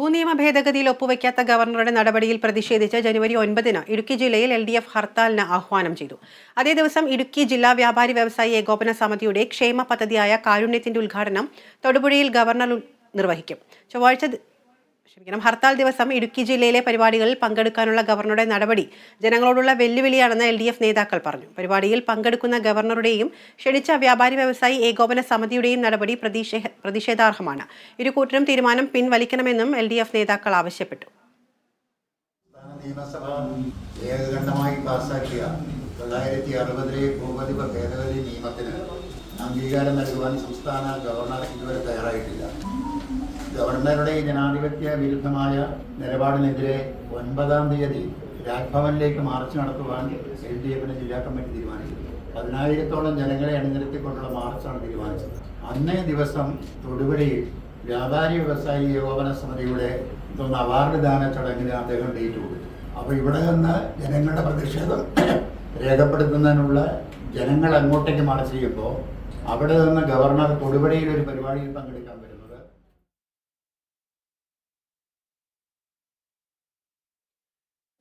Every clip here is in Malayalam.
ഭൂനിയമ ഭേദഗതിയിൽ ഒപ്പുവയ്ക്കാത്ത ഗവർണറുടെ നടപടിയിൽ പ്രതിഷേധിച്ച് ജനുവരി ഒൻപതിന് ഇടുക്കി ജില്ലയിൽ എൽ ഡി എഫ് ഹർത്താലിന് ആഹ്വാനം ചെയ്തു. അതേ ദിവസം ഇടുക്കി ജില്ലാ വ്യാപാരി വ്യവസായി ഏകോപന സമിതിയുടെ ക്ഷേമ പദ്ധതിയായ കാരുണ്യത്തിന്റെ ഉദ്ഘാടനം തൊടുപുഴയിൽ ഗവർണർ നിർവഹിക്കും. ചൊവ്വാഴ്ച ക്ഷമിക്കണം. ഹർത്താൽ ദിവസം ഇടുക്കി ജില്ലയിലെ പരിപാടികളിൽ പങ്കെടുക്കാനുള്ള ഗവർണറുടെ നടപടി ജനങ്ങളോടുള്ള വെല്ലുവിളിയാണെന്ന് എൽ ഡി എഫ് നേതാക്കൾ പറഞ്ഞു. പരിപാടിയിൽ പങ്കെടുക്കുന്ന ഗവർണറുടെയും ക്ഷണിച്ച വ്യാപാരി വ്യവസായി ഏകോപന സമിതിയുടെയും നടപടി പ്രതിഷേ- പ്രതിഷേധാർഹമാണ്. ഇരുകൂട്ടരും തീരുമാനം പിൻവലിക്കണമെന്നും എൽ ഡി എഫ് നേതാക്കൾ ആവശ്യപ്പെട്ടു. പാസാക്കിയ അംഗീകാരം നൽകുവാൻ സംസ്ഥാന ഗവർണർ ഇതുവരെ ഗവർണറുടെ ജനാധിപത്യ വിരുദ്ധമായ നിലപാടിനെതിരെ ഒൻപതാം തീയതി രാജ്ഭവനിലേക്ക് മാർച്ച് നടത്തുവാൻ എൽ ഡി എഫിന് ജില്ലാ കമ്മിറ്റി തീരുമാനിച്ചു. പതിനായിരത്തോളം ജനങ്ങളെ അണിനിരത്തിക്കൊണ്ടുള്ള മാർച്ചാണ് തീരുമാനിച്ചത്. അന്നേ ദിവസം തൊടുപുഴയിൽ വ്യാപാരി വ്യവസായി ഏകോപന സമിതിയുടെ എന്തോന്ന് അവാർഡ് ദാന ചടങ്ങിന് അദ്ദേഹം ഡേറ്റ് കൊടുത്തു. അപ്പോൾ ഇവിടെ നിന്ന് ജനങ്ങളുടെ പ്രതിഷേധം രേഖപ്പെടുത്തുന്നതിനുള്ള ജനങ്ങൾ അങ്ങോട്ടേക്ക് മാർച്ച് ചെയ്യുമ്പോൾ അവിടെ നിന്ന് ഗവർണർ തൊടുപുഴയിൽ ഒരു പരിപാടിയിൽ പങ്കെടുക്കാൻ വരുന്നത്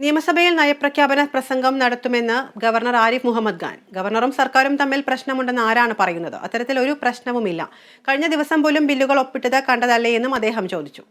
നിയമസഭയിൽ നയപ്രഖ്യാപന പ്രസംഗം നടത്തുമെന്ന് ഗവർണർ ആരിഫ് മുഹമ്മദ് ഖാൻ. ഗവർണറും സർക്കാരും തമ്മിൽ പ്രശ്നമുണ്ടെന്ന് ആരാണ് പറയുന്നത്? അത്തരത്തിൽ ഒരു പ്രശ്നവുമില്ല. കഴിഞ്ഞ ദിവസം പോലും ബില്ലുകൾ ഒപ്പിട്ടത് കണ്ടതല്ലേ എന്നും അദ്ദേഹം ചോദിച്ചു.